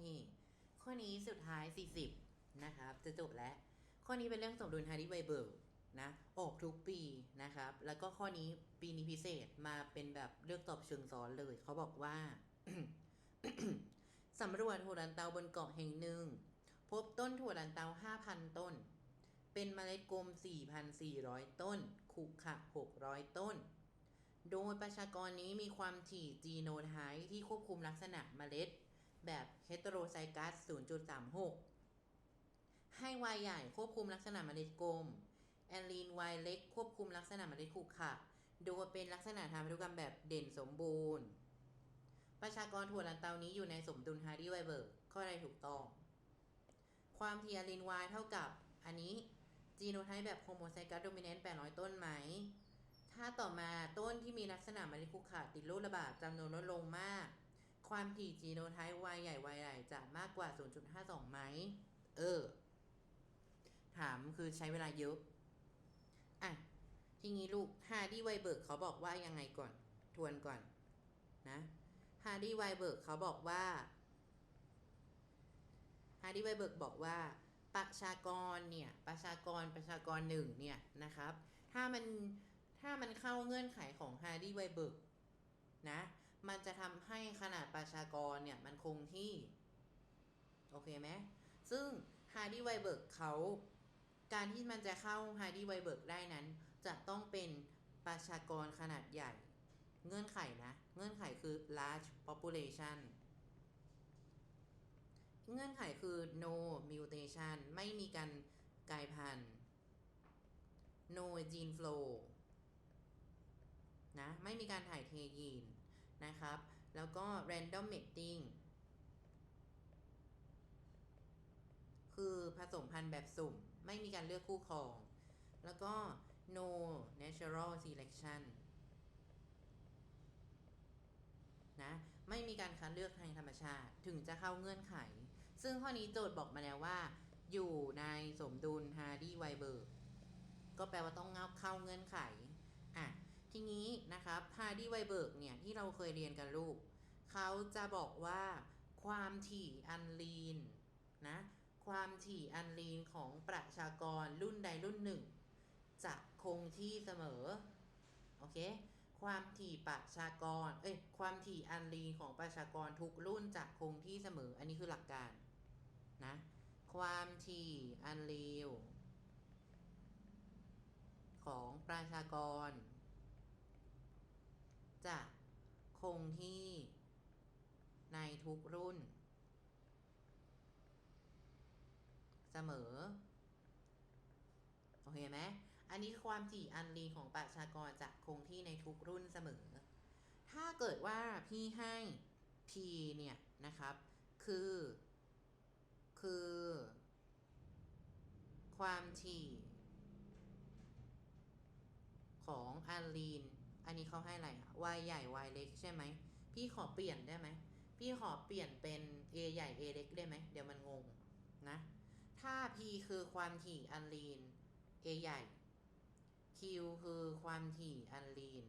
เคข้อนี้สุดท้าย 40 นะครับ จะจบแล้ว ข้อนี้เป็นเรื่องสมดุลฮาร์ดีไวเบิร์กนะออกทุกปีนะครับ แล้วก็ข้อนี้ปีนี้พิเศษมาเป็นแบบเลือกตอบเชิงซ้อนเลย เขาบอกว่าสำรวจถั่วลันเตาบนเกาะแห่งหนึ่ง พบต้นถั่วลันเตา 5,000 ต้น เป็นเมล็ดกลม 4,400 ต้น ขุขะ 600 ต้น โดยประชากรนี้มีความถี่จีโนไทป์ที่ควบคุมลักษณะเมล็ด แบบเฮตโรไซกัส 0.36 ให้วายใหญ่ควบคุมลักษณะเมล็ดกลม แอลลีนวายเล็กควบคุมลักษณะเมล็ดขุขะโดยเป็นลักษณะทางพันธุกรรมแบบเด่นสมบูรณ์ ประชากรถั่วลันเตานี้อยู่ในสมดุลฮาร์ดีไวเบิร์กข้อใดถูกต้อง ความถี่แอลลีนวายเท่ากับอันนี้จีโนไทป์แบบโฮโมไซกัสโดมิเนนต์800 ต้นไหม ถ้าต่อมาต้นที่มีลักษณะเมล็ดคุกขาดติดโรคระบาดจำนวนลดลงมาก ความถี่จีโนไทป์วายใหญ่วายใหญ่จะมากกว่า 0.52 ไหม เออ ถามคือใช้เวลาเยอะ อะ ทีนี้ลูกฮาร์ดี้ไวเบิร์กเขาบอกว่ายังไงก่อน ทวนก่อน นะฮาร์ดี้ไวเบิร์กเขาบอกว่าฮาร์ดี้ไวเบิร์กบอกว่า ประชากรเนี่ย ประชากรประชากรหนึ่งเนี่ยนะครับ ถ้ามันถ้ามันเข้าเงื่อนไขของฮาร์ดี้ไวเบิร์กนะ มันจะทำให้ขนาดประชากรเนี่ย มันคงที่ โอเคไหมซึ่งฮาร์ดี้ไวเบิร์กเขาการที่มันจะเข้าฮาร์ดี้ไวเบิร์กได้นั้น จะต้องเป็นประชากรขนาดใหญ่ เงื่อนไขนะ เงื่อนไขคือ large population เงื่อนไขคือ no mutation ไม่มีการกลายพันธุ์ no gene flow นะ ไม่มีการถ่ายเทยีน นะครับ แล้วก็ random mating คือผสมพันธุ์แบบสุ่ม ไม่มีการเลือกคู่ครอง แล้วก็ no natural selection นะไม่มีการคัดเลือกทางธรรมชาติถึงจะเข้าเงื่อนไข ซึ่งข้อนี้โจทย์บอกมาแล้วว่า อยู่ในสมดุล Hardy Weinberg ก็แปลว่าต้องเข้าเงื่อนไข ทีนี้นะครับ Hardy Weinberg เนี่ยที่เราเคยเรียนกันลูกเขาจะบอกว่าความถี่อันลีนนะความถี่อันลีนของประชากรรุ่นใดรุ่นหนึ่ง จะคงที่เสมอ โอเค ความถี่ประชากร เอ้ย ความถี่อันลีนของประชากรทุกรุ่นจะคงที่เสมอ อันนี้คือหลักการนะ ความถี่อันลีวของประชากร จะคงที่ในทุกรุ่น เสมอ โอเคไหมอันนี้ความถี่อันลีนของประชากรจะคงที่ในทุกรุ่นเสมอ ถ้าเกิดว่าพี่ให้ p เนี่ยนะครับ คือ คือ ความถี่ของอันลีน อันนี้เขาให้อะไรอะ y ใหญ่ y เล็กใช่ไหม พี่ขอเปลี่ยนได้ไหม พี่ขอเปลี่ยนเป็น a ใหญ่ a เล็กได้ไหม เดี๋ยวมันงงนะ ถ้า p คือความถี่อันลีน a ใหญ่ q คือความถี่อันลีน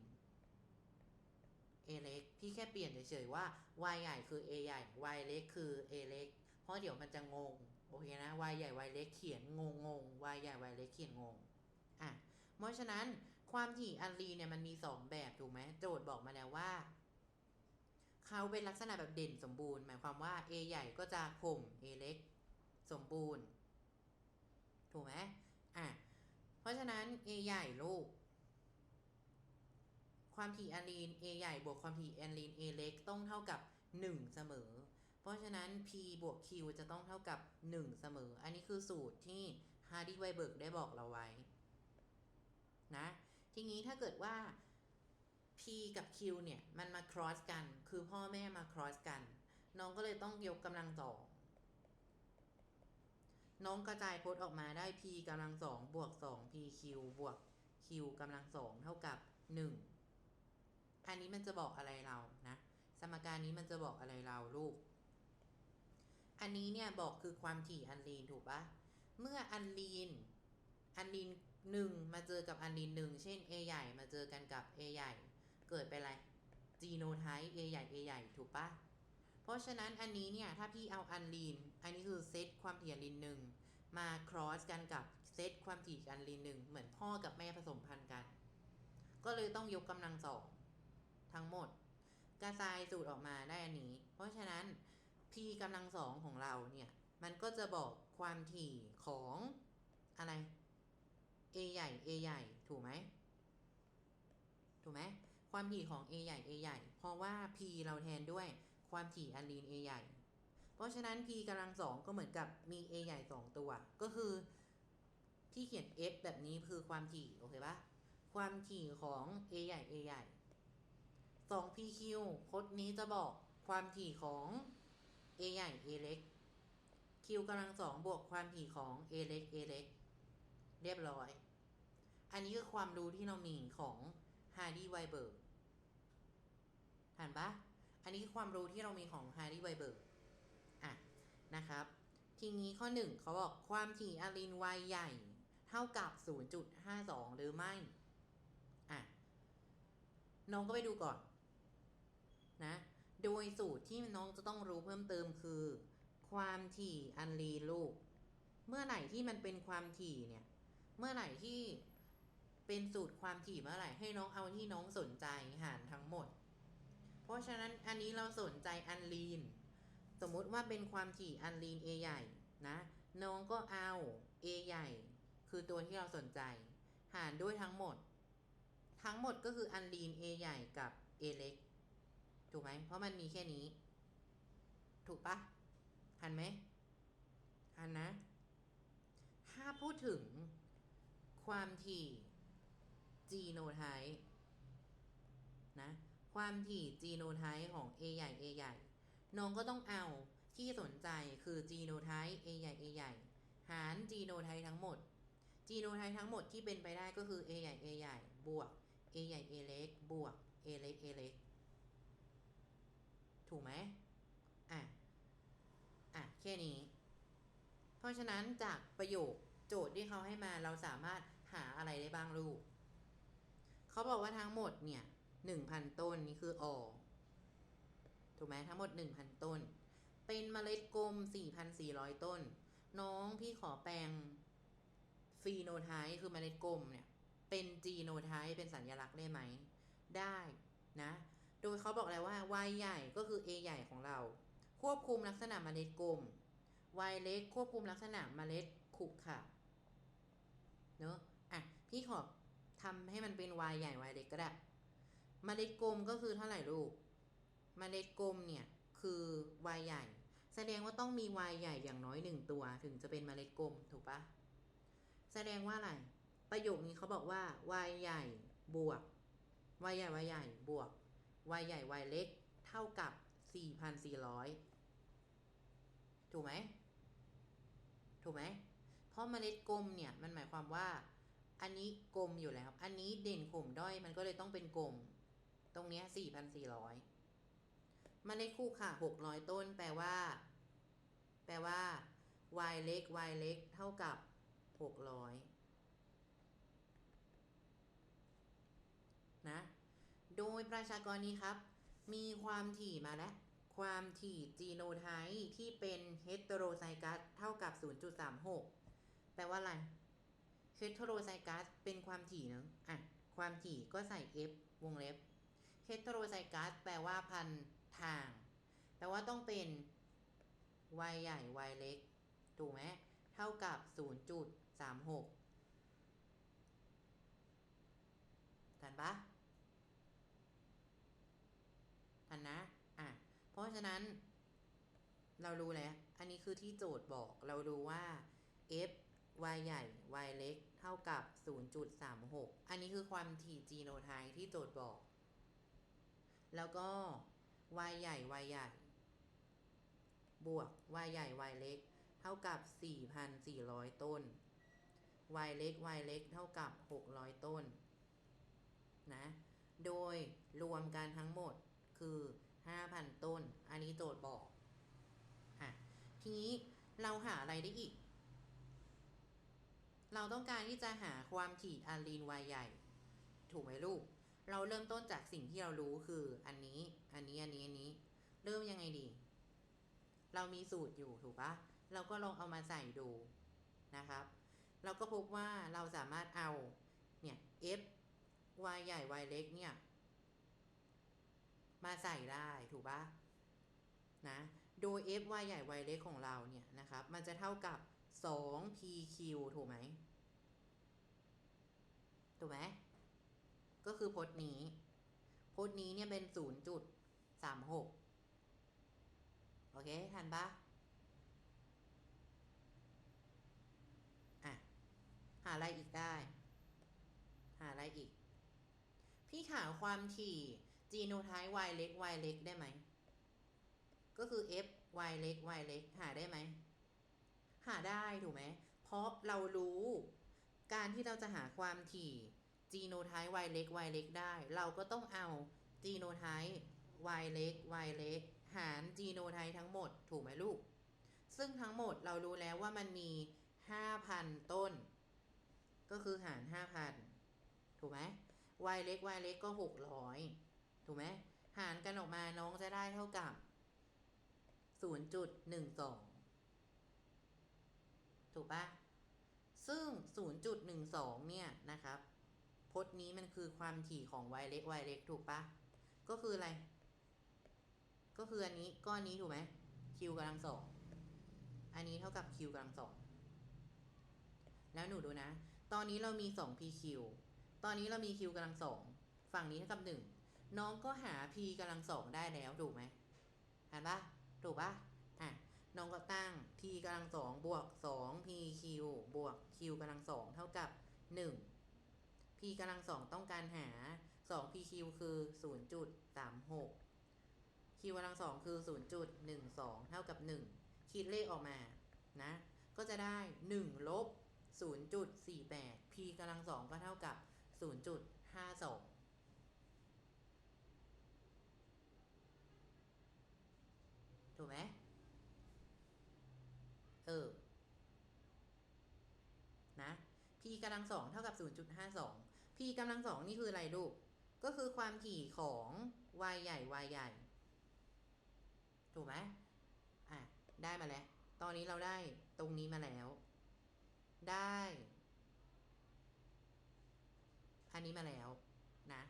a เล็ก พี่แค่เปลี่ยนเฉยๆว่า y ใหญ่คือ a ใหญ่ y เล็กคือ a เล็ก เพราะเดี๋ยวมันจะงง โอเคนะ y ใหญ่ y เล็กเขียนงงงง y ใหญ่ y เล็กเขียนงง อะ เพราะฉะนั้น ความถี่อันลีเนี่ยมันมีสองแบบถูกไหมโจทย์บอกมาแล้วว่าเขาเป็นลักษณะแบบเด่นสมบูรณ์ หมายความว่า a ใหญ่ก็จะข่ม a เล็ก สมบูรณ์ ถูกไหมอะเพราะฉะนั้น A ใหญ่ลูก ความถี่อันลีน A ใหญ่บวกความถี่อันลีน A เล็กต้องเท่ากับ 1 เสมอ เพราะฉะนั้น P บวก Q จะต้องเท่ากับ 1 เสมอ อันนี้คือสูตรที่ Hardy Weinberg ได้บอกเราไว้ นะ ทีนี้ถ้าเกิดว่า P กับ Q เนี่ย มันมา cross กัน คือพ่อแม่มา cross กัน น้องก็เลยต้องยกกำลังสอง น้องกระจายพจน์ออกมาได้ p กำลังสองบวกสอง pq บวก q กำลังสองเท่ากับหนึ่งอันนี้มันจะบอกอะไรเรานะ สมการนี้มันจะบอกอะไรเราลูก อันนี้เนี่ยบอกคือความถี่อันลีนถูกปะเมื่ออันลีน อันลีน หนึ่งมาเจอกับอันลีนหนึ่งเช่น a ใหญ่มาเจอกันกับ a ใหญ่ เกิดไปอะไรจีโนไทป์ a ใหญ่ a ใหญ่ถูกปะเพราะฉะนั้นอันนี้เนี่ย ถ้าพี่เอาอันลีน อันนี้คือเซตความถี่อันลีนหนึ่งมา cross กันกับเซตความถี่อันลีนหนึ่งเหมือนพ่อกับแม่ผสมพันธุ์กัน ก็เลยต้องยกกำลังสองทั้งหมด กระจายสูตรออกมาได้อันนี้ เพราะฉะนั้น p กำลังสองของเราเนี่ย มันก็จะบอกความถี่ของ ญ่ a ใหญ่ ถูกไหม ถูกไหม ความถี่ของ a ใหญ่ a ใหญ่ เพราะว่า p เราแทนด้วยความถี่อันลีน a ใหญ่ เพราะฉะนั้น p กำลังสองก็เหมือนกับมี a ใหญ่สองตัว ก็คือที่เขียน f แบบนี้คือความถี่ โอเคปะความถี่ของ a ใหญ่ a ใหญ่2 pq โคดนี้จะบอกความถี่ของ a ใหญ่ a เล็ก q กำลังสองบวกความถี่ของ a เล็ก a เล็ก เรียบร้อย อันนี้คือความรู้ที่เรามีของ Hardy Weiberg หันปะอันนี้คือความรู้ที่เรามีของ Hardy Weiberg อะนะครับ ทีนี้ข้อหนึ่งเขาบอกความถี่อะลีน Y ใหญ่ เท่ากับ 0.52 หรือไม่ อะ น้องก็ไปดูก่อน นะ โดยสูตรที่น้องจะต้องรู้เพิ่มเติมคือ ความถี่อันลีลูก เมื่อไหร่ที่มันเป็นความถี่เนี่ย เมื่อไหร่ที่ เป็นสูตรความถี่เมื่อไหร่ให้น้องเอาที่น้องสนใจหารทั้งหมด เพราะฉะนั้นอันนี้เราสนใจอันลีน สมมุติว่าเป็นความถี่อันลีน A ใหญ่นะน้องก็เอา A ใหญ่ คือตัวที่เราสนใจ หารด้วยทั้งหมด ทั้งหมดก็คืออันลีน A ใหญ่กับ A เล็กถูกไหมเพราะมันมีแค่นี้ ถูกปะหันไหมหันนะ ถ้าพูดถึงความถี่ genotype นะความถี่ genotype ของ A ใหญ่ A ใหญ่ น้องก็ต้องเอาที่สนใจคือ genotype A ใหญ่ A ใหญ่ หาร genotype ทั้งหมด genotype ทั้งหมดที่เป็นไปได้ก็คือ A ใหญ่ A ใหญ่ บวก A ใหญ่ A เล็ก บวก A เล็ก A เล็ก ถูกไหมอะ อะ แค่นี้ เพราะฉะนั้นจากประโยคโจทย์ที่เขาให้มาเราสามารถหาอะไรได้บ้างลูก เขาบอกว่าทั้งหมดเนี่ยหนึ่งพันต้นนี่คือออถูกไหมทั้งหมดหนึ่งพันต้น เป็นเมล็ดกลมสี่พันสี่ร้อยต้น น้องพี่ขอแปลงฟีโนไทป์คือเมล็ดกลมเนี่ย เป็นจีโนไทป์เป็นสัญลักษณ์ได้ไหม ได้นะ โดยเขาบอกแล้วว่า Y ใหญ่ก็คือ A ใหญ่ของเรา ควบคุมลักษณะเมล็ดกลม Y เล็กควบคุมลักษณะเมล็ดขรุขระเนอะอะ พี่ขอ ทำให้มันเป็น Y ใหญ่ Y เล็กก็ได้เมล็ดกลมก็คือเท่าไหร่ลูกเมล็ดกลมเนี่ยคือ Y ใหญ่ แสดงว่าต้องมี Y ใหญ่อย่างน้อยหนึ่งตัว ถึงจะเป็นเมล็ดกลมถูกปะแสดงว่าอะไร ประโยคนี้เขาบอกว่า Y ใหญ่บวก Y ใหญ่ Y ใหญ่บวก Y ใหญ่ Y เล็ก เท่ากับ 4,400 ถูกไหม ถูกไหม เพราะเมล็ดกลมเนี่ยมันหมายความว่า อันนี้กลมอยู่แล้ว อันนี้เด่นข่มด้อยมันก็เลยต้องเป็นกลม ตรงเนี้ย4,400เมล็ดคู่ค่ะ600ต้น แปลว่า แปลว่า y เล็ก y เล็ก เท่ากับ600นะ โดยประชากรนี้ครับ มีความถี่มาแล้ว ความถี่จีโนไทป์ที่เป็นเฮตโรไซกัสเท่ากับ 0.36 แปลว่าอะไร เฮตโรไซกัสเป็นความถี่เนอะอะ ความถี่ก็ใส่ f วงเล็บเฮตโรไซกัสแปลว่าพันทาง แปลว่าต้องเป็น y ใหญ่ y เล็ก ถูกไหม เท่ากับ 0.36 ทันปะทันนะ อะ เพราะฉะนั้น เรารู้แล้ว อันนี้คือที่โจทย์บอก เรารู้ว่า f y ใหญ่ y เล็ก ท่ากับ 0.36 อันนี้คือความถี่จีโนไทป์ที่โจทย์บอก แล้วก็ y ใหญ่ y ใหญ่ บวก y ใหญ่ y เล็ก เท่ากับ 4,400 ต้น y เล็ก y เล็ก เท่ากับ 600 ต้น นะ โดยรวมกันทั้งหมดคือ 5,000 ต้น อันนี้โจทย์บอก อะ ทีนี้เราหาอะไรได้อีก เราต้องการที่จะหาความถี่อาลีน y ใหญ่ ถูกไหมลูก เราเริ่มต้นจากสิ่งที่เรารู้คืออันนี้ อันนี้ อันนี้ อันนี้ เริ่มยังไงดี เรามีสูตรอยู่ถูกปะเราก็ลองเอามาใส่ดูนะครับ เราก็พบว่าเราสามารถเอา เนี่ย f y ใหญ่ y เล็กเนี่ย มาใส่ได้ถูกปะนะ โดย f y ใหญ่ y เล็กของเราเนี่ยนะครับ มันจะเท่ากับ 2 p q ถูกไหม ถูกไหม ก็คือพจน์นี้ พจน์นี้เนี่ยเป็น 0.36 โอเค ทันปะอะ หาอะไรอีกได้ หาอะไรอีก พี่หาความถี่จีโนไทป์ y เล็ก y เล็กได้ไหม ก็คือ f y เล็ก y เล็ก หาได้ไหม หาได้ถูกไหม เพราะเรารู้ การที่เราจะหาความถี่จีโนไทป์ y เล็ก y เล็กได้ เราก็ต้องเอาจีโนไทป์ y เล็ก y เล็ก หารจีโนไทป์ทั้งหมดถูกไหมลูก ซึ่งทั้งหมดเรารู้แล้วว่ามันมี 5,000 ต้น ก็คือหาร 5,000 ถูกไหม y เล็ก y เล็กก็ 600 ถูกไหม หารกันออกมาน้องจะได้เท่ากับ 0.12 ถูกปะซึ่ง 0.12 เนี่ยนะครับพจน์นี้มันคือความถี่ของ y เล็ก y เล็กถูกปะก็คืออะไร ก็คืออันนี้ก้อนนี้ถูกไหม q กำลังสองอันนี้เท่ากับ q กำลังสองแล้วหนูดูนะ ตอนนี้เรามี 2 pq ตอนนี้เรามี q กำลังสองฝั่งนี้เท่ากับ 1 น้องก็หา p กำลังสองได้แล้วถูกไหมเห็นปะถูกปะอะ น้องก็ตั้ง p กำลังสองบวก2 pq บวก q กำลังสองเท่ากับ1 p กำลังสองต้องการหา2 pq คือ0.36 q กำลังสองคือ0.12เท่ากับ1คิดเลขออกมานะ ก็จะได้1ลบ0.48 p กำลังสองก็เท่ากับ0.52ถูกไหม เออนะ p กำลังสองเท่ากับ 0.52 p กำลังสองนี่คืออะไรลูก ก็คือความถี่ของ y ใหญ่ y ใหญ่ ถูกไหมอะ ได้มาแล้ว ตอนนี้เราได้ตรงนี้มาแล้ว ได้ อันนี้มาแล้วนะ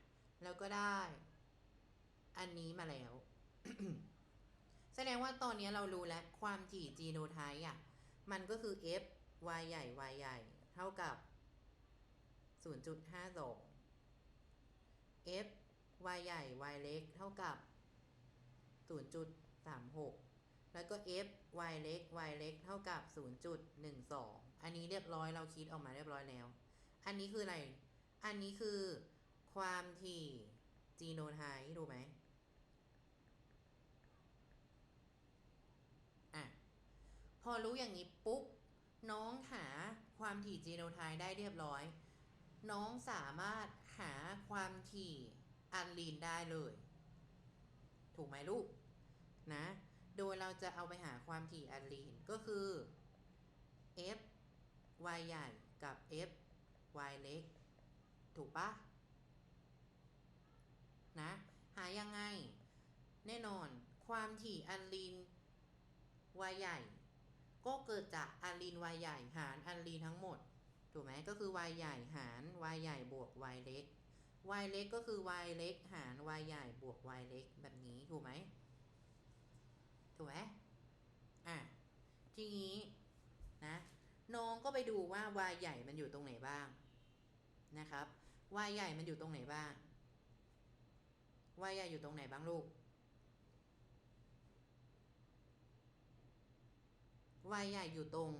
แล้วก็ได้ อันนี้มาแล้ว แสดงว่าตอนนี้เรารู้แล้วความถี่จีโนไทป์อะ มันก็คือ f y ใหญ่ y ใหญ่ เท่ากับ 0.52 f y ใหญ่ y เล็ก เท่ากับ 0.36 แล้วก็ f y เล็ก y เล็ก เท่ากับ 0.12 อันนี้เรียบร้อยเราคิดออกมาเรียบร้อยแล้ว อันนี้คืออะไร อันนี้คือความถี่จีโนไทป์รู้ไหม อะ พ อรู้อย่างนี้ปุ๊บ น้องหาความถี่จีโนไทป์ได้เรียบร้อย น้องสามารถหาความถี่อันลีนได้เลย ถูกไหมลูก นะ โดยเราจะเอาไปหาความถี่อันลีนก็คือ f y ใหญ่กับ f y เล็ก ถูกปะนะ หายังไง แน่นอน ความถี่อันลีน y ใหญ่ ก็เกิดจากอันลีน y ใหญ่หารอันลีนทั้งหมด ถูกไหมก็คือ y ใหญ่หาร y ใหญ่บวก y เล็ก y เล็กก็คือ y เล็กหาร y ใหญ่บวก y เล็กแบบนี้ถูกไหมถูกไหมอะทีนี้นะน้องก็ไปดูว่า y ใหญ่มันอยู่ตรงไหนบ้างนะครับ y ใหญ่มันอยู่ตรงไหนบ้าง y ใหญ่อยู่ตรงไหนบ้างลูก y ใหญ่อยู่ตรง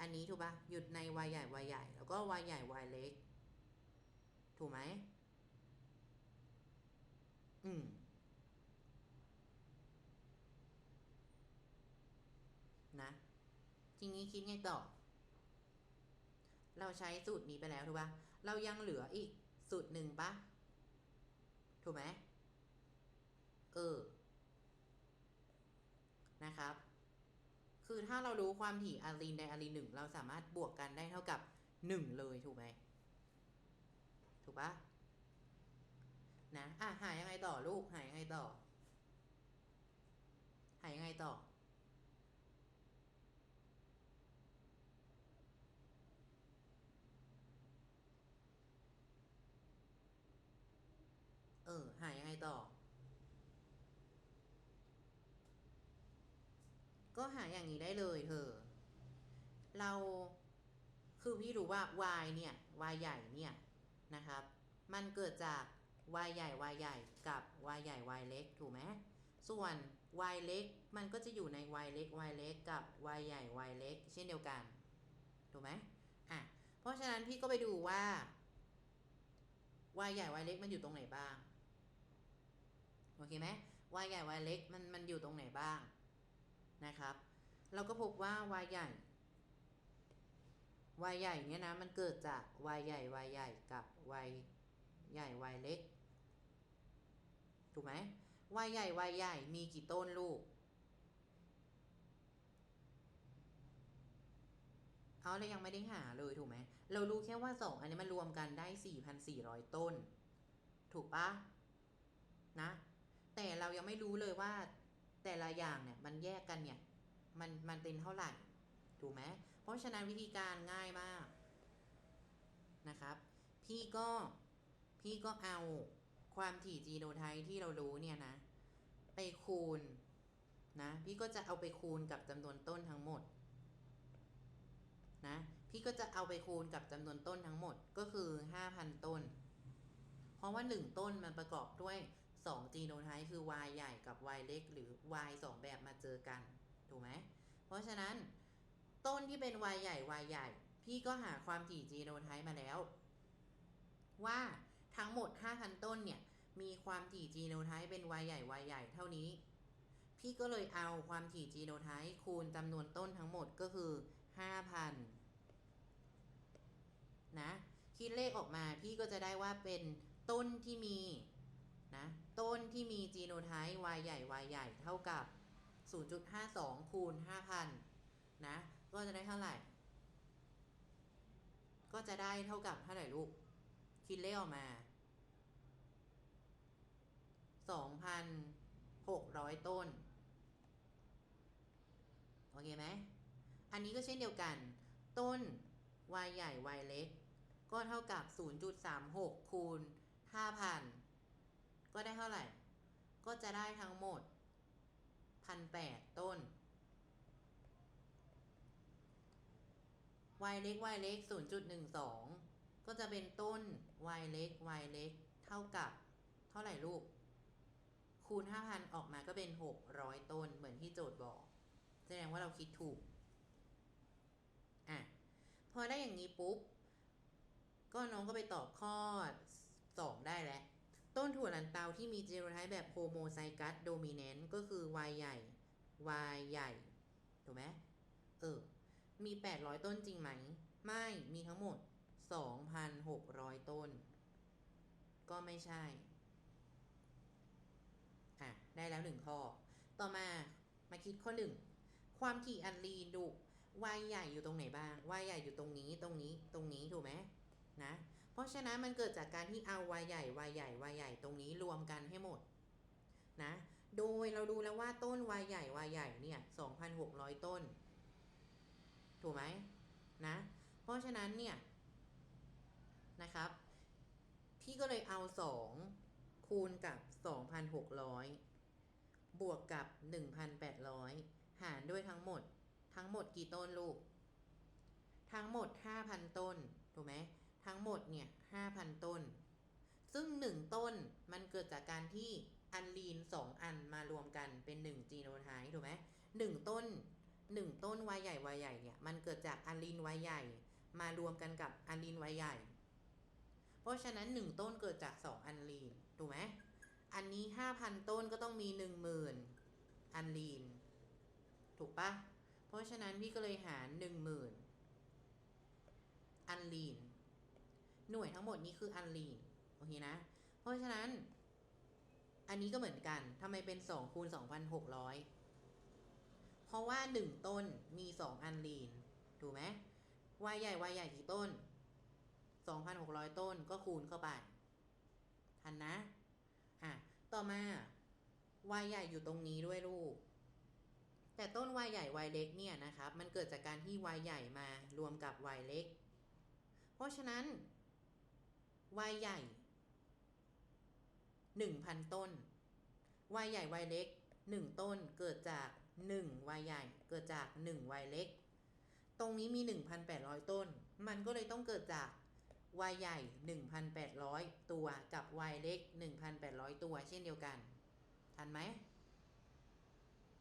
อันนี้ถูกปะหยุดใน y ใหญ่ y ใหญ่ แล้วก็ y ใหญ่ y เล็ก ถูกไหมอืมนะทีนี้คิดไงต่อ เราใช้สูตรนี้ไปแล้วถูกปะเรายังเหลืออีกสูตรหนึ่งปะถูกไหมเออ นะครับ คือถ้าเรารู้ความถี่อารีนไดอารีนหนึ่งเราสามารถบวกกันได้เท่ากับหนึ่งเลยถูกไหมถูกปะนะอะหายังไงต่อลูกหายังไงต่อหายังไงต่อ ก็หาอย่างนี้ได้เลยเธอ เราคือพี่รู้ว่า y เนี่ย y ใหญ่เนี่ยนะครับ มันเกิดจาก y ใหญ่ y ใหญ่กับ y ใหญ่ y เล็กถูกไหมส่วน y เล็กมันก็จะอยู่ใน y เล็ก y เล็กกับ y ใหญ่ y เล็ก เช่นเดียวกันถูกไหมอะเพราะฉะนั้นพี่ก็ไปดูว่า y ใหญ่ y เล็กมันอยู่ตรงไหนบ้างโอเคไหม y ใหญ่ y เล็กมันมันอยู่ตรงไหนบ้าง นะครับ เราก็พบว่า y ใหญ่ y ใหญ่เนี่ยนะมันเกิดจาก y ใหญ่ y ใหญ่กับ y ใหญ่ y เล็กถูกไหม y ใหญ่ y ใหญ่มีกี่ต้นลูกเอาเรายังไม่ได้หาเลยถูกไหม เรารู้แค่ว่าสองอันนี้มันรวมกันได้4,400ต้น ถูกปะนะ แต่เรายังไม่รู้เลยว่า แต่ละอย่างเนี่ยมันแยกกันเนี่ยมันมันเป็นเท่าไหร่ถูกไหมเพราะฉะนั้นวิธีการง่ายมากนะครับ พี่ก็พี่ก็เอาความถี่จีโนไทป์ที่เรารู้เนี่ยนะ ไปคูณนะพี่ก็จะเอาไปคูณกับจำนวนต้นทั้งหมดนะพี่ก็จะเอาไปคูณกับจำนวนต้นทั้งหมดก็คือ 5,000 ต้น เพราะว่า 1 ต้นมันประกอบด้วย 2จีโนไทป์คือ y ใหญ่กับ y เล็ก หรือ y 2 แบบมาเจอกัน ถูกไหม เพราะฉะนั้นต้นที่เป็น y ใหญ่ y ใหญ่ พี่ก็หาความถี่จีโนไทป์มาแล้ว ว่าทั้งหมด 5,000 ต้นเนี่ย มีความถี่จีโนไทป์เป็น y ใหญ่ y ใหญ่เท่านี้ พี่ก็เลยเอาความถี่จีโนไทป์คูณจำนวนต้นทั้งหมดก็คือ 5,000 นะ คิดเลขออกมาพี่ก็จะได้ว่าเป็นต้นที่มีนะ ต้นที่มีจีโนไทป์ y ใหญ่ y ใหญ่เท่ากับ 0.52 คูณ 5,000 นะ ก็จะได้เท่าไหร่ ก็จะได้เท่ากับเท่าไหร่ลูก คิดเลขออกมา 2,600 ต้น โอเคไหม อันนี้ก็เช่นเดียวกัน ต้น y ใหญ่ y เล็ก ก็เท่ากับ 0.36 คูณ 5,000 ก็ได้เท่าไหร่ ก็จะได้ทั้งหมด1,800ต้น y เล็ก y เล็ก0.12ก็จะเป็นต้น y เล็ก y เล็ก เท่ากับ เท่าไหร่ลูก คูณ5,000ออกมาก็เป็น600ต้นเหมือนที่โจทย์บอก แสดงว่าเราคิดถูก อะ พอได้อย่างนี้ปุ๊บ ก็น้องก็ไปตอบข้อ2ได้แล้ว ต้นถั่วลันเตาที่มีจีโนไทป์แบบโฮโมไซกัสโดมิเนนต์ก็คือ y ใหญ่ y ใหญ่ ถูกไหมเออ มี 800 ต้นจริงไหม ไม่ มีทั้งหมด 2,600 ต้น ก็ไม่ใช่ อะ ได้แล้วหนึ่งข้อ ต่อมา มาคิดข้อหนึ่ง ความถี่อันลีนดู y ใหญ่อยู่ตรงไหนบ้าง y ใหญ่อยู่ตรงนี้ ตรงนี้ ตรงนี้ ถูกไหมนะ เพราะฉะนั้นมันเกิดจากการที่เอา y ใหญ่ y ใหญ่ y ใหญ่ตรงนี้รวมกันให้หมดนะ โดยเราดูแล้วว่าต้น y ใหญ่ y ใหญ่เนี่ย2,600 ต้น ถูกไหมนะ เพราะฉะนั้นเนี่ยนะครับ พี่ก็เลยเอา 2 คูณกับ 2,600 บวกกับ 1,800 หารด้วยทั้งหมด ทั้งหมดกี่ต้นลูก ทั้งหมด 5,000 ต้น ถูกไหม ทั้งหมดเนี่ย5,000ต้น ซึ่ง1ต้นมันเกิดจากการที่อันลีน2อันมารวมกันเป็น1จีโนไทป์ถูกไหม1ต้น1ต้น y ใหญ่ y ใหญ่เนี่ยมันเกิดจากอันลีน y ใหญ่ มารวมกันกับอันลีน y ใหญ่ เพราะฉะนั้น1ต้นเกิดจาก2อันลีนถูกไหมอันนี้5,000ต้นก็ต้องมี10,000อันลีน ถูกปะเพราะฉะนั้นพี่ก็เลยหาร10,000อันลีน หน่วยทั้งหมดนี้คืออันลีนโอเคนะ เพราะฉะนั้น อันนี้ก็เหมือนกันทำไมเป็น2คูณ2,600 เพราะว่า 1 ต้นมี 2 อันลีนถูกไหม y ใหญ่ y ใหญ่กี่ต้น 2,600 ต้นก็คูณเข้าไป ทันนะ อะ ต่อมา y ใหญ่อยู่ตรงนี้ด้วยลูก แต่ต้น y ใหญ่ y เล็กเนี่ยนะครับ มันเกิดจากการที่ y ใหญ่มารวมกับ y เล็ก เพราะฉะนั้น y ใหญ่ 1,000 ต้น y ใหญ่ y เล็ก 1 ต้นเกิดจาก1 y ใหญ่ เกิดจาก1 y เล็ก ตรงนี้มี 1,800 ต้น มันก็เลยต้องเกิดจาก y ใหญ่ 1,800 ตัวกับ y เล็ก 1,800 ตัวเช่นเดียวกัน ทันไหม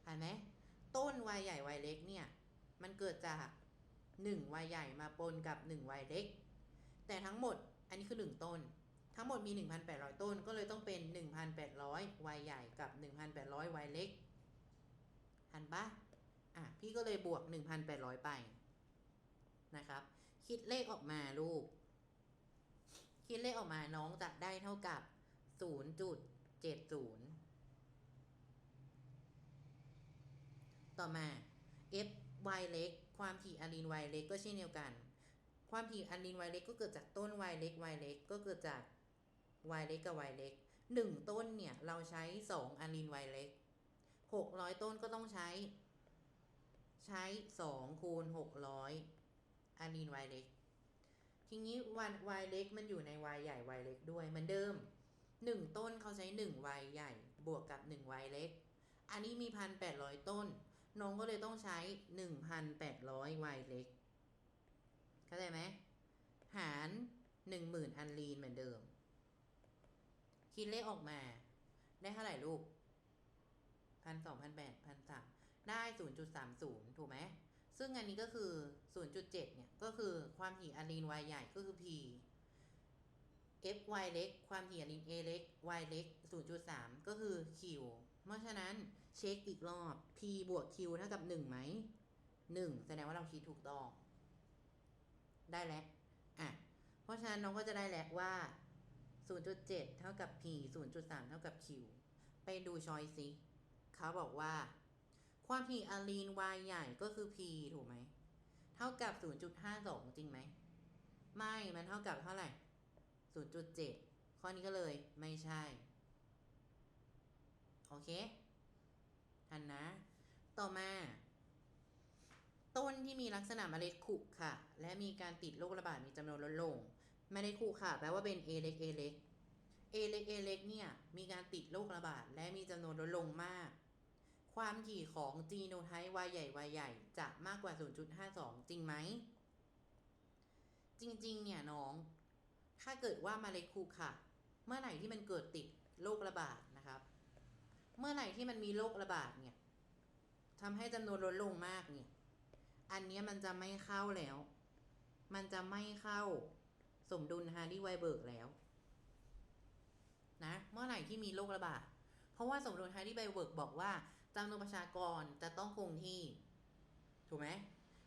ทันไหมต้น y ใหญ่ y เล็กเนี่ย มันเกิดจาก1 y ใหญ่มาปนกับ1 y เล็ก แต่ทั้งหมด อันนี้คือ 1 ต้น ทั้งหมดมี 1,800 ต้นก็เลยต้องเป็น 1,800 y ใหญ่กับ 1,800 y เล็กทันปะอะพี่ก็เลยบวก 1,800 ไปนะครับ คิดเลขออกมาลูก คิดเลขออกมาน้องจะได้เท่ากับ 0.70 ต่อมา f y เล็ก ความถี่อะลีน y เล็กก็เช่นเดียวกัน ความถี่อะลีน y เล็กก็เกิดจากต้น y เล็ก y เล็กก็เกิดจาก y เล็กกับ y เล็ก1ต้นเนี่ย เราใช้2อะลีน y เล็ก600ต้นก็ต้องใช้ ใช้2คูณ600อะลีน y เล็กทีนี้วัน y เล็กมันอยู่ใน y ใหญ่ y เล็กด้วยเหมือนเดิม1ต้นเขาใช้1 y ใหญ่บวกกับ1 y เล็ก อันนี้มี1,800ต้น น้องก็เลยต้องใช้1,800 y เล็ก เข้าใจไหม หาร10,000อันลีนเหมือนเดิม คิดเลขออกมา ได้เท่าไหร่ลูกพันสองพันแปดพันสามได้0.30ถูกไหม ซึ่งอันนี้ก็คือ0.7เจ็ดเนี่ย ก็คือความถี่อะลีน y ใหญ่ก็คือ p f y เล็ก ความถี่อะลีน a เล็ก y เล็ก0.3ก็คือ q เพราะฉะนั้นเช็คอีกรอบ p บวก q เท่ากับ1ไหม1แสดงว่าเราคิดถูกต้อง ได้แล้วอะเพราะฉะนั้นน้องก็จะได้แล้วว่า 0.7 เท่ากับ p 0.3 เท่ากับ q ไปดูช้อยซิเขาบอกว่า ความถี่อะลีน y ใหญ่ก็คือ p ถูกไหม เท่ากับ 0.52 จริงไหม ไม่ มันเท่ากับเท่าไหร่ 0.7 ข้อนี้ก็เลยไม่ใช่ โอเค ทันนะ ต่อมา ต้นที่มีลักษณะเมล็ดขุค่ะและมีการติดโรคระบาดมีจำนวนลดลงเมล็ดขุค่ะแปลว่าเป็น A เล็ก A เล็ก A เล็ก A เล็กเนี่ยมีการติดโรคระบาดและมีจำนวนลดลงมาก ความถี่ของจีโนไทป์ Y ใหญ่ Y ใหญ่จะมากกว่า 0.52 จริงไหม จริงๆ เนี่ยน้อง ถ้าเกิดว่าเมล็ดคูค่ะเมื่อไหร่ที่มันเกิดติดโรคระบาดนะครับ เมื่อไหร่ที่มันมีโรคระบาดเนี่ยทำให้จำนวนลดลงมากเนี่ย อันนี้มันจะไม่เข้าแล้ว มันจะไม่เข้าสมดุลฮาร์ดีไวเบิร์กแล้ว นะ เมื่อไหร่ที่มีโรคระบาด เพราะว่าสมดุลฮาร์ดีไวเบิร์กบอกว่าจำนวนประชากรจะต้องคงที่ ถูกไหม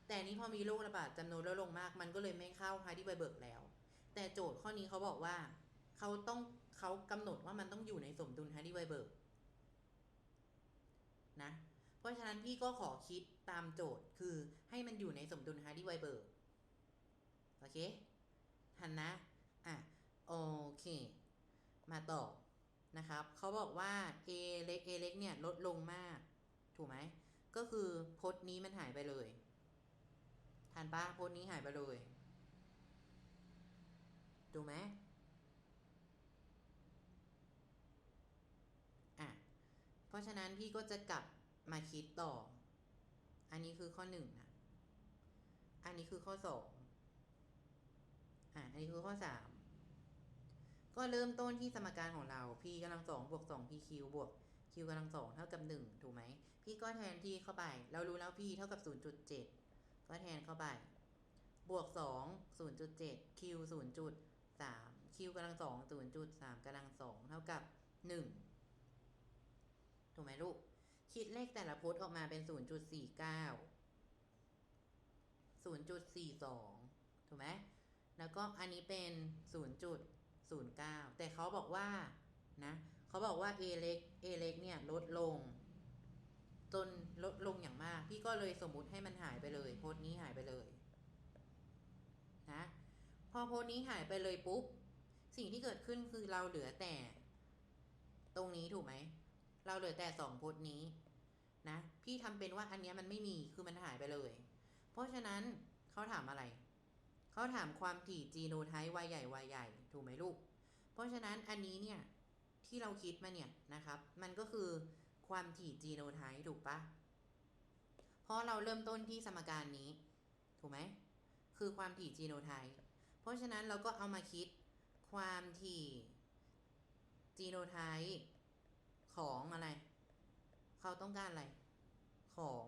แต่นี้พอมีโรคระบาดจำนวนลดลงมาก มันก็เลยไม่เข้าฮาร์ดีไวเบิร์กแล้ว แต่โจทย์ข้อนี้เขาบอกว่า เขาต้องเขากำหนดว่ามันต้องอยู่ในสมดุลฮาร์ดีไวเบิร์กนะ เพราะฉะนั้นพี่ก็ขอคิด ตามโจทย์คือให้มันอยู่ในสมดุลฮาร์ดีไวเบิร์โอเคทันนะ อะ โอเค มาต่อนะครับ เขาบอกว่า A เล็ก A เล็กเนี่ยลดลงมาก ถูกไหม ก็คือพจน์นี้มันหายไปเลยทันปะพจน์นี้หายไปเลยถูกไหมอะ เพราะฉะนั้นพี่ก็จะกลับมาคิดต่อ อันนี้คือข้อหนึ่งนะ อันนี้คือข้อสองอะอันนี้คือข้อสามก็เริ่มต้นที่สมการของเรา p กำลังสองบวกสอง pq บวก q กำลังสองเท่ากับหนึ่งถูกไหม พี่ก็แทนที่เข้าไป เรารู้แล้ว p เท่ากับ0.7ก็แทนเข้าไป บวกสอง0.7 q 0.3 q กำลังสอง0.3กำลังสองเท่ากับหนึ่งถูกไหมลูก คิดเลขแต่ละพจน์ออกมาเป็น 0.49 0.42 ถูกไหม แล้วก็อันนี้เป็น 0.09 แต่เขาบอกว่า นะเขาบอกว่า a เล็ก a เล็กเนี่ย ลดลง จนลดลงอย่างมาก พี่ก็เลยสมมุติให้มันหายไปเลย โพจน์นี้หายไปเลย นะ พอโพสต์นี้หายไปเลยปุ๊บ สิ่งที่เกิดขึ้นคือเราเหลือแต่ ตรงนี้ถูกไหม เราเหลือแต่สองโพสต์นี้นะ พี่ทำเป็นว่าอันเนี้ยมันไม่มีคือมันหายไปเลย เพราะฉะนั้นเขาถามอะไร เขาถามความถี่จีโนไทป์ y ใหญ่ y ใหญ่ ถูกไหมลูก เพราะฉะนั้นอันนี้เนี่ยที่เราคิดมาเนี่ยนะครับ มันก็คือความถี่จีโนไทป์ถูกปะเพราะเราเริ่มต้นที่สมการนี้ ถูกไหม คือความถี่จีโนไทป์เพราะฉะนั้นเราก็เอามาคิดความถี่จีโนไทป์ ของอะไร เขาต้องการอะไร ของ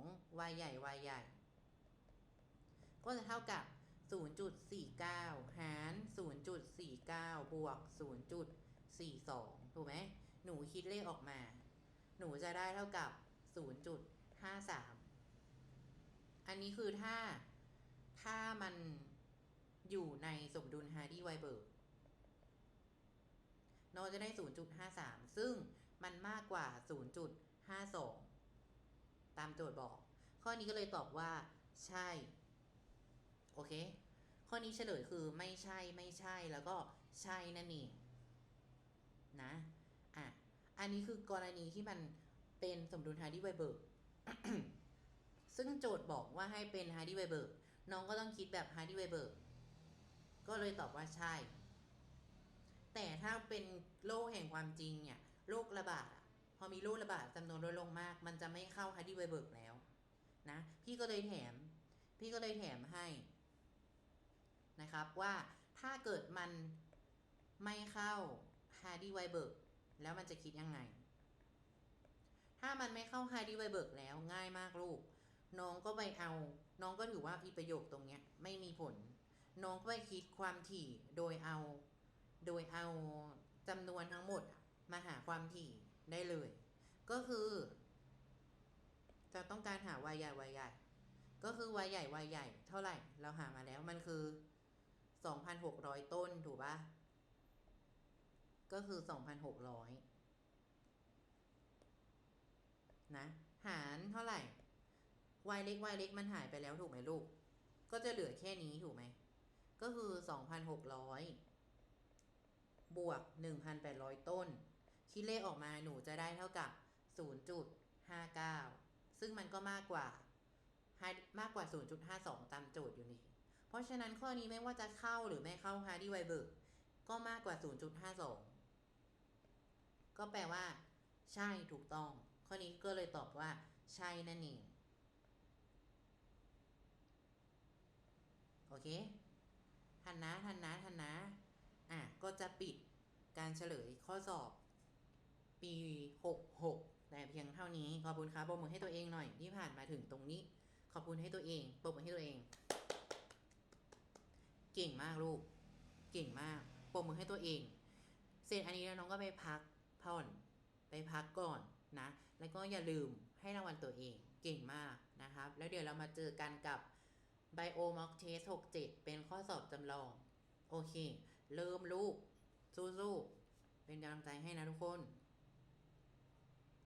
y ใหญ่ y ใหญ่ ก็จะเท่ากับ 0.49 หาร 0.49 บวก 0.42 ถูกไหม หนูคิดเลขออกมา หนูจะได้เท่ากับ 0.53 อันนี้คือถ้า ถ้ามันอยู่ในสมดุลฮาร์ดีไวเบิร์กเราจะได้ 0.53 ซึ่ง มันมากกว่า 0.52 ตามโจทย์บอก ข้อนี้ก็เลยตอบว่า ใช่ โอเค ข้อนี้เฉลยคือไม่ใช่ไม่ใช่แล้วก็ใช่นั่นเองนะ อะ อันนี้คือกรณีที่มันเป็นสมดุลฮาร์ดีไวเบิร์กซึ่งโจทย์บอกว่าให้เป็นฮาร์ดีไวเบิร์กน้องก็ต้องคิดแบบฮาร์ดีไวเบิร์กก็เลยตอบว่าใช่ แต่ถ้าเป็นโรคแห่งความจริงเนี่ย โรคระบาดพอมีโรคระบาดจำนวนลดลงมาก มันจะไม่เข้าฮาร์ดีไวเบิร์กแล้ว นะ พี่ก็เลยแถม พี่ก็เลยแถมให้นะครับว่าถ้าเกิดมันไม่เข้าฮาร์ดีไวเบิร์กแล้วมันจะคิดยังไง ถ้ามันไม่เข้าฮาร์ดีไวเบิร์กแล้วง่ายมากลูก น้องก็ไปเอา น้องก็ถือว่าอีประโยคตรงเนี้ยไม่มีผล น้องก็ไปคิดความถี่โดยเอา โดยเอาจำนวนทั้งหมดอะ มาหาความถี่ได้เลย ก็คือ จะต้องการหา y ใหญ่ y ใหญ่ก็คือ y ใหญ่ y ใหญ่เท่าไหร่ เราหามาแล้วมันคือ2,600ต้นถูกปะก็คือ2,600นหกร้อยนะ หารเท่าไหร่ y เล็ก y เล็กมันหายไปแล้วถูกไหมลูก ก็จะเหลือแค่นี้ถูกไหม ก็คือ2,600บวก1,800ต้น คิดเลขออกมาหนูจะได้เท่ากับ 0.59 ซึ่งมันก็มากกว่า มากกว่า 0.52 ตามโจทย์อยู่นี่ เพราะฉะนั้นข้อนี้ไม่ว่าจะเข้าหรือไม่เข้า Hardy w e i b e r g ก็มากกว่า 0.52 ก็แปลว่า ใช่ถูกต้อง ข้อนี้ก็เลยตอบว่า ใช่นั่นเองโอเค ทันนะ ทันนะ ทันนะ อะ ก็จะปิดการเฉลยข้อสอบ ปี 66 แต่เพียงเท่านี้ ขอบคุณครับปรบมือให้ตัวเองหน่อยที่ผ่านมาถึงตรงนี้ ขอบคุณให้ตัวเองปรบมือให้ตัวเอง เก่งมากลูก เก่งมากปรบมือให้ตัวเอง เสร็จอันนี้แล้วน้องก็ไปพักผ่อนไปพักก่อนนะ แล้วก็อย่าลืมให้รางวัลตัวเองเก่งมากนะครับ แล้วเดี๋ยวเรามาเจอกันกับ Bio Mock Test 67 เป็นข้อสอบจำลอง โอเค เริ่มลูกสู้ๆเป็นกำลังใจให้นะทุกคน